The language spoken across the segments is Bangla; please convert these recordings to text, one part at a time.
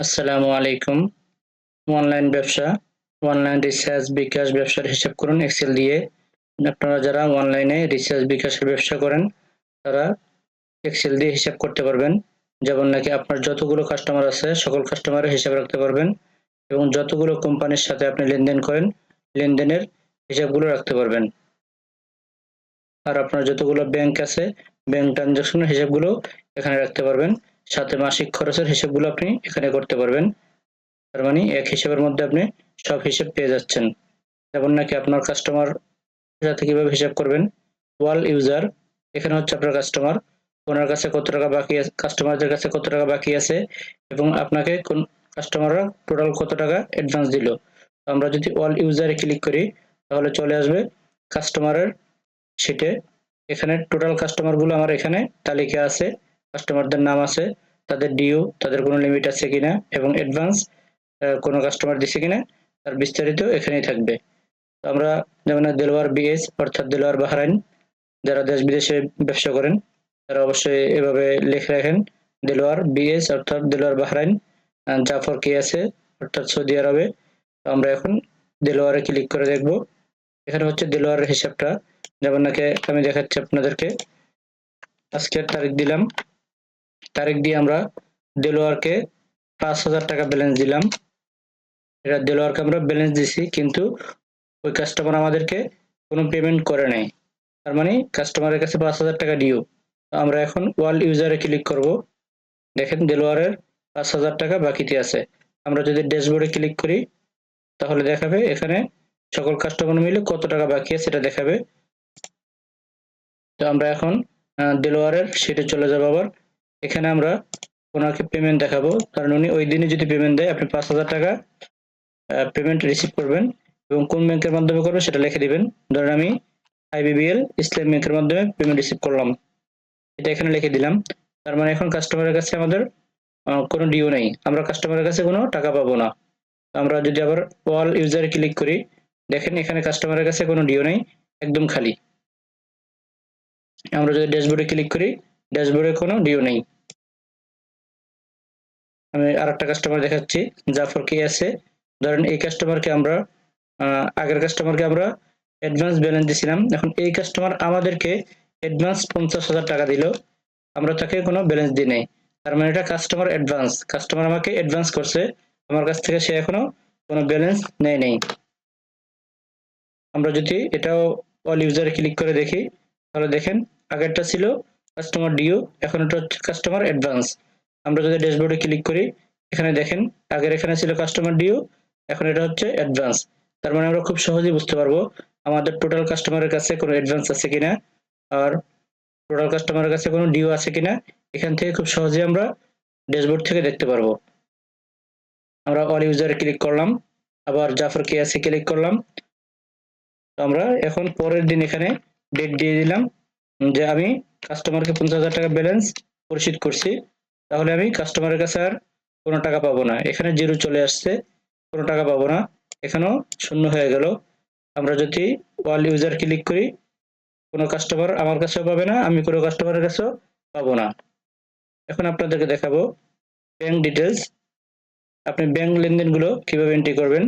আসসালামু আলাইকুম। অনলাইন ব্যবসা, অনলাইন রিসার্চ বিকাশ ব্যবসার হিসাব করুন এক্সেল দিয়ে। আপনারা যারা অনলাইনে রিসার্চ বিকাশের ব্যবসা করেন, তারা এক্সেল দিয়ে হিসাব করতে পারবেন, যেমন নাকি আপনার যতগুলো কাস্টমার আছে, সকল কাস্টমারের হিসাব রাখতে পারবেন এবং যতগুলো কোম্পানির সাথে আপনি লেনদেন করেন, লেনদেনের হিসাবগুলো রাখতে পারবেন। আর আপনার যতগুলো ব্যাংক আছে ব্যাংক ট্রানজাকশনের হিসাবগুলো এখানে রাখতে পারবেন। সাথে মাসিক খরচের হিসাবগুলো আপনি এখানে করতে পারবেন। তার মানে এক হিসেবের মধ্যে আপনি সব হিসেব পেয়ে যাচ্ছেন। যেমন নাকি আপনার কাস্টমার সাথে কীভাবে হিসাব করবেন? ওয়াল ইউজার এখানে হচ্ছে আপনার কাস্টমার ওনার কাছে কত টাকা বাকি আছে কাস্টমারদের কাছে কত টাকা বাকি আছে এবং আপনাকে কোন কাস্টমাররা টোটাল কত টাকা অ্যাডভান্স দিল। আমরা যদি অল ইউজারে ক্লিক করি, তাহলে চলে আসবে কাস্টমারের শিটে এখানে টোটাল কাস্টমারগুলো আমার এখানে তালিকা আছে কাস্টমারদের নাম আছে তাদের ডিউ তাদের কোনো লিমিট আছে কিনা এবং অ্যাডভান্স কোনো কাস্টমার দিছে কিনা, তার বিস্তারিত এখানেই থাকবে। তো আমরা যেমন দেলোয়ার বিএস অর্থাৎ দেলোয়ার বাহরাইন, যারা দেশ বিদেশে ব্যবসা করেন, তারা অবশ্যই এভাবে লিখে রাখেন দেলোয়ার বিএস অর্থাৎ দেলোয়ার বাহরাইন জাফর কে আছে, অর্থাৎ সৌদি আরবে। আমরা এখন দেলোয়ারে ক্লিক করে দেখব। এখানে হচ্ছে দেলোয়ারের হিসাবটা। যেমন নাকি আমি দেখাচ্ছি আপনাদেরকে। আজকের তারিখ দিলাম তারিখ দিয়ে আমরা দেলোয়ারকে পাঁচ হাজার টাকা ব্যালেন্স দিলাম। এটা দেলোয়ারকে আমরা ব্যালেন্স দিছি, কিন্তু ওই কাস্টমার আমাদেরকে কোনো পেমেন্ট করে নাই। তার মানে কাস্টমারের কাছে পাঁচ হাজার টাকা ডিউ আমরা এখন ওয়াল ইউজারে ক্লিক করব। দেখেন দেলোয়ারের পাঁচ হাজার টাকা বাকিতে আছে। আমরা যদি ড্যাশবোর্ডে ক্লিক করি, তাহলে দেখাবে এখানে সকল কাস্টমার মিলে কত টাকা বাকি আছে সেটা দেখাবে। তো আমরা এখন দেলোয়ারের সেটে চলে যাব আবার। এখানে আমরা ওনাকে পেমেন্ট দেখাবো। কারণ উনি ওই দিনে যদি পেমেন্ট দেয়, আপনি পাঁচ হাজার টাকা পেমেন্ট রিসিভ করবেন এবং কোন ব্যাংকের মাধ্যমে করবেন সেটা লিখে দিবেন। ধরেন আমি আইবিবিএল ইসলাম ব্যাংকের মাধ্যমে পেমেন্ট রিসিভ করলাম। এটা এখানে লিখে দিলাম। তার মানে এখন কাস্টমারের কাছে আমাদের কোনো ডিও নেই। আমরা কাস্টমারের কাছে কোনো টাকা পাবো না। আমরা যদি আবার অল ইউজারে ক্লিক করি, দেখেন এখানে কাস্টমারের কাছে কোনো ডিও নেই, একদম খালি। আমরা যদি ড্যাশবোর্ডে ক্লিক করি ড্যাশবোর্ডে কোনো ডিও নেই। আমি আর একটা কাস্টমার দেখাচ্ছি জাফর কে আছে। ধরেন এই কাস্টমারকে আমরা আগের কাস্টমারকে আমরা অ্যাডভান্স ব্যালেন্স দিয়েছিলাম এখন এই কাস্টমার আমাদেরকে অ্যাডভান্স পঞ্চাশ হাজার টাকা দিল। আমরা তাকে কোনো ব্যালেন্স দিই নাই। তার মানে এটা কাস্টমার অ্যাডভান্স কাস্টমার আমাকে অ্যাডভান্স করছে। আমার কাছ থেকে সে এখনও কোনো ব্যালেন্স নেয় নেই। আমরা যদি এটাও অল ইউজারে ক্লিক করে দেখি, তাহলে দেখেন, আগেরটা ছিল কাস্টমার ডিউ এখন এটা হচ্ছে কাস্টমার অ্যাডভান্স আমরা যদি ড্যাশবোর্ডে ক্লিক করি, এখানে দেখেন, আগের এখানে ছিল কাস্টমার ডিউ এখন এটা হচ্ছে অ্যাডভান্স তার মানে আমরা খুব সহজেই বুঝতে পারব আমাদের টোটাল কাস্টমারের কাছে কোনো অ্যাডভান্স আছে কিনা, আর টোটাল কাস্টমারের কাছে কোনো ডিউ আছে কিনা, এখান থেকে খুব সহজেই আমরা ড্যাশবোর্ড থেকে দেখতে পারব। আমরা অল ইউজারে ক্লিক করলাম, আবার জাফর কে আছে ক্লিক করলাম। আমরা এখন পরের দিন এখানে ডেট দিয়ে দিলাম যে আমি কাস্টমারকে পঞ্চাশ হাজার টাকা ব্যালেন্স পরিশোধ করছি। তাহলে আমি কাস্টমারের কাছে আর কোনো টাকা পাবো না। এখানে জিরো চলে আসছে, কোনো টাকা পাবো না। এখানেও শূন্য হয়ে গেল। আমরা যদি ওয়াল ইউজার ক্লিক করি, কোনো কাস্টমার আমার কাছেও পাবে না, আমি কোনো কাস্টমারের কাছেও পাবো না। এখন আপনাদেরকে দেখাবো ব্যাংক ডিটেলস আপনি ব্যাংক লেনদেনগুলো কীভাবে এন্ট্রি করবেন?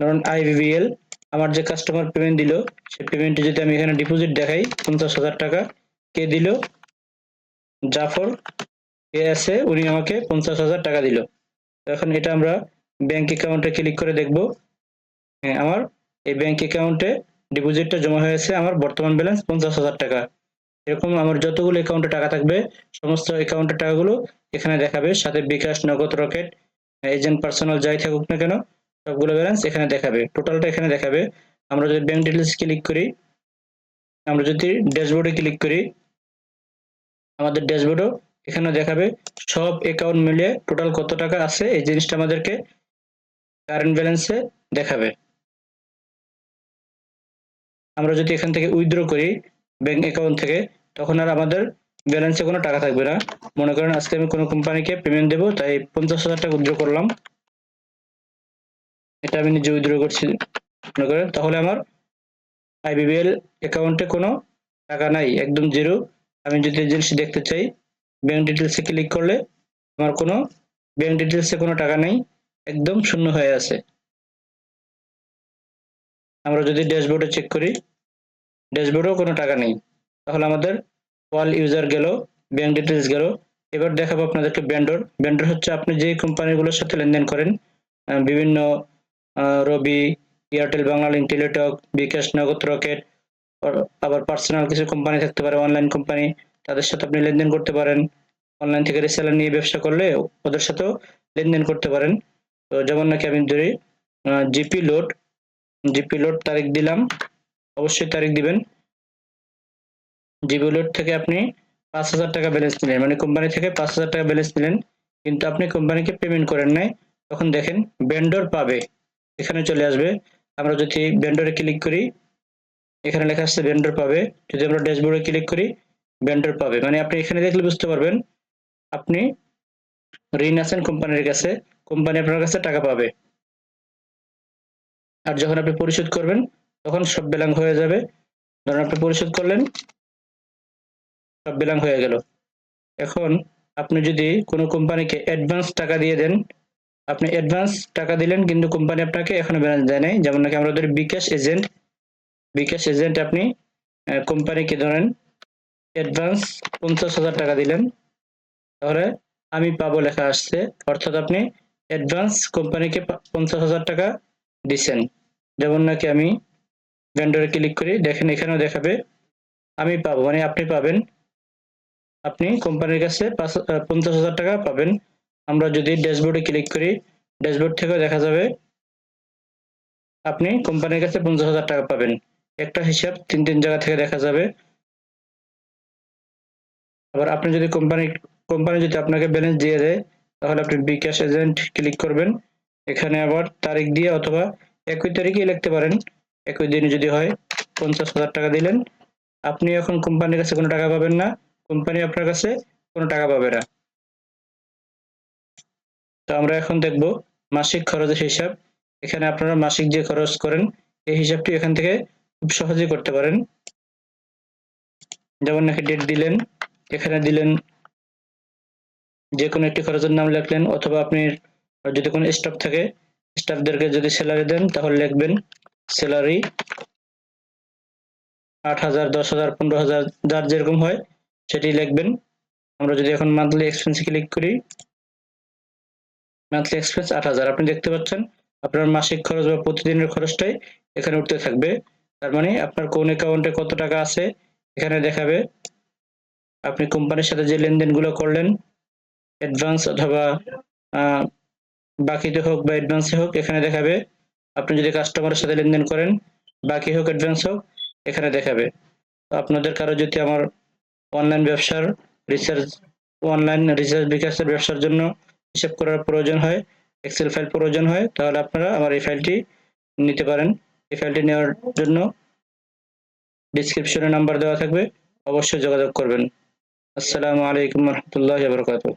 ধরুন আইবিবিএল আমার যে কাস্টমার পেমেন্ট দিল, সেই পেমেন্টে যদি আমি এখানে ডিপোজিট দেখাই, পঞ্চাশ হাজার টাকা কে দিল জাফর, এ আছে, উনি আমাকে পঞ্চাশ হাজার টাকা দিল। এখন এটা আমরা ব্যাংক অ্যাকাউন্টে ক্লিক করে দেখব। হ্যাঁ আমার এই ব্যাংক অ্যাকাউন্টে ডিপোজিটটা জমা হয়েছে, আমার বর্তমান ব্যালেন্স পঞ্চাশ হাজার টাকা। এরকম আমার যতগুলো অ্যাকাউন্টে টাকা থাকবে, সমস্ত অ্যাকাউন্টের টাকাগুলো এখানে দেখাবে। সাথে বিকাশ, নগদ, রকেট এজেন্ট পার্সোনাল যাই থাকুক না কেন, সবগুলো ব্যালেন্স এখানে দেখাবে। টোটালটা এখানে দেখাবে। আমরা যদি ব্যাংক ডিটেলস ক্লিক করি, আমরা যদি ড্যাশবোর্ডে ক্লিক করি আমাদের ড্যাশবোর্ডও এখানে দেখাবে। সব অ্যাকাউন্ট মিলিয়ে টোটাল কত টাকা আছে? এই জিনিসটা আমাদেরকে কারেন্ট ব্যালেন্সে দেখাবে। আমরা যদি এখান থেকে উইথড্র করি ব্যাংক অ্যাকাউন্ট থেকে, তখন আর আমাদের ব্যালেন্সে কোনো টাকা থাকবে না। মনে করেন আজকে আমি কোনো কোম্পানিকে পেমেন্ট দেবো, তাই পঞ্চাশ হাজার টাকা উইথড্র করলাম। এটা আমি নিজে উইথড্র করছি, মনে করেন। তাহলে আমার আইবিবিএল অ্যাকাউন্টে কোনো টাকা নাই, একদম জিরো আমি যদি এজেন্সি দেখতে চাই ব্যাংক ডিটেলসে ক্লিক করলে আমার কোনো ব্যাংক ডিটেলসে কোনো টাকা নেই, একদম শূন্য হয়ে আছে। আমরা যদি ড্যাশবোর্ডে চেক করি ড্যাশবোর্ডেও কোনো টাকা নেই। তাহলে আমাদের অল ইউজার গেল ব্যাংক ডিটেলস গেল। এবার দেখাবো আপনাদেরকে ব্যান্ডর ব্যান্ডর হচ্ছে আপনি যে কোম্পানিগুলোর সাথে লেনদেন করেন বিভিন্ন রবি এয়ারটেল বাংলালিংক টেলিটক বিকাশ নগদ রকেট আবার পার্সোনাল কিছু কোম্পানি থাকতে পারে অনলাইন কোম্পানি তাদের সাথে আপনি লেনদেন করতে পারেন। অনলাইন থেকে রিসেলার নিয়ে ব্যবসা করলে ওদের সাথেও লেনদেন করতে পারেন। তো যেমন নাকি আমি ধরি জিপি লোড জিপি লোড তারিখ দিলাম, অবশ্যই তারিখ দিবেন। জিপি লোড থেকে আপনি পাঁচ হাজার টাকা ব্যালেন্স নিলেন মানে কোম্পানি থেকে পাঁচ হাজার টাকা ব্যালেন্স নিলেন, কিন্তু আপনি কোম্পানিকে পেমেন্ট করেন নাই, তখন দেখেন ভেন্ডর পাবে, এখানে চলে আসবে। আমরা যদি ভেন্ডরে ক্লিক করি এখানে লেখা আছে ভেন্ডর পাবে। যদি আমরা ড্যাশবোর্ডে ক্লিক করি ভেন্ডর পাবে। মানে আপনি এখানে দেখলে বুঝতে পারবেন, আপনি ঋণ আছেন কোম্পানির কাছে, কোম্পানি আপনার কাছে টাকা পাবে। আর যখন আপনি পরিশোধ করবেন, তখন সব বেলাং হয়ে যাবে। ধরুন আপনি পরিশোধ করলেন, সব বেলাং হয়ে গেল। এখন আপনি যদি কোনো কোম্পানিকে অ্যাডভান্স টাকা দিয়ে দেন, আপনি অ্যাডভান্স টাকা দিলেন, কিন্তু কোম্পানি আপনাকে এখনও ব্যালেন্স দেয় নাই। যেমন নাকি আমরা ধরি বিকাশ এজেন্ট বিকাশ এজেন্ট আপনি কোম্পানিকে ধরেন অ্যাডভান্স পঞ্চাশ হাজার টাকা দিলেন, তাহলে আমি পাবো লেখা আসছে, অর্থাৎ আপনি অ্যাডভান্স কোম্পানিকে পঞ্চাশ হাজার টাকা দিছেন যেমন নাকি আমি ভেন্ডরে ক্লিক করি, দেখেন এখানেও দেখাবে, আমি পাবো মানে আপনি পাবেন, আপনি কোম্পানির কাছে পঞ্চাশ হাজার টাকা পাবেন। আমরা যদি ড্যাশবোর্ডে ক্লিক করি ড্যাশবোর্ড থেকেও দেখা যাবে, আপনি কোম্পানির কাছে পঞ্চাশ হাজার টাকা পাবেন। একটা হিসাব তিন তিন জায়গা থেকে দেখা যাবে। আবার আপনি যদি কোম্পানি কোম্পানি যদি আপনাকে ব্যালেন্স দিয়ে দেয়, তাহলে আপনি বিকাশ এজেন্ট ক্লিক করবেন। এখানে আবার তারিখ দিয়ে অথবা একই তারিখে লিখতে পারেন। একই দিনে যদি হয়, পঞ্চাশ হাজার টাকা দিলেন। আপনি এখন কোম্পানির কাছে কোনো টাকা পাবেন না। কোম্পানি আপনার কাছে কোনো টাকা পাবে না। তো আমরা এখন দেখব মাসিক খরচের হিসাব। এখানে আপনারা মাসিক যে খরচ করেন, এই হিসাবটি এখান থেকে খুব সহজেই করতে পারেন। যেমন নাকি ডেট দিলেন, এখানে দিলেন যে কোনো একটি খরচের নাম লিখলেন, অথবা আপনি যদি কোনো স্টাফ থাকে স্টাফদেরকে যদি স্যালারি দেন, তাহলে লিখবেন স্যালারি আট হাজার, দশ হাজার, পনেরো হাজার, যার যেরকম হয়, সেটি লিখবেন। আমরা যদি এখন মান্থলি এক্সপেন্স ক্লিক করি মান্থলি এক্সপেন্স আট হাজার। আপনি দেখতে পাচ্ছেন, আপনার মাসিক খরচ বা প্রতিদিনের খরচটাই এখানে উঠতে থাকবে। তার মানে আপনার কোন অ্যাকাউন্টে কত টাকা আছে, এখানে দেখাবে। আপনি কোম্পানির সাথে যে লেনদেনগুলো করলেন অ্যাডভান্স অথবা বাকিতে হোক বা অ্যাডভান্সে হোক, এখানে দেখাবে। আপনি যদি কাস্টমারের সাথে লেনদেন করেন, বাকি হোক অ্যাডভান্স হোক, এখানে দেখাবে। আপনাদের কারও যদি আমার অনলাইন ব্যবসার রিসার্চ অনলাইন রিসার্চ বিকাশের ব্যবসার জন্য হিসাব করার প্রয়োজন হয় এক্সেল ফাইল প্রয়োজন হয়, তাহলে আপনারা আমার এই ফাইলটি নিতে পারেন। এই ফাইলটি নেওয়ার জন্য ডিসক্রিপশনে নাম্বার দেওয়া থাকবে, অবশ্যই যোগাযোগ করবেন। আসসালামু আলাইকুম রহমতুল্লাহ বরকাতুহ।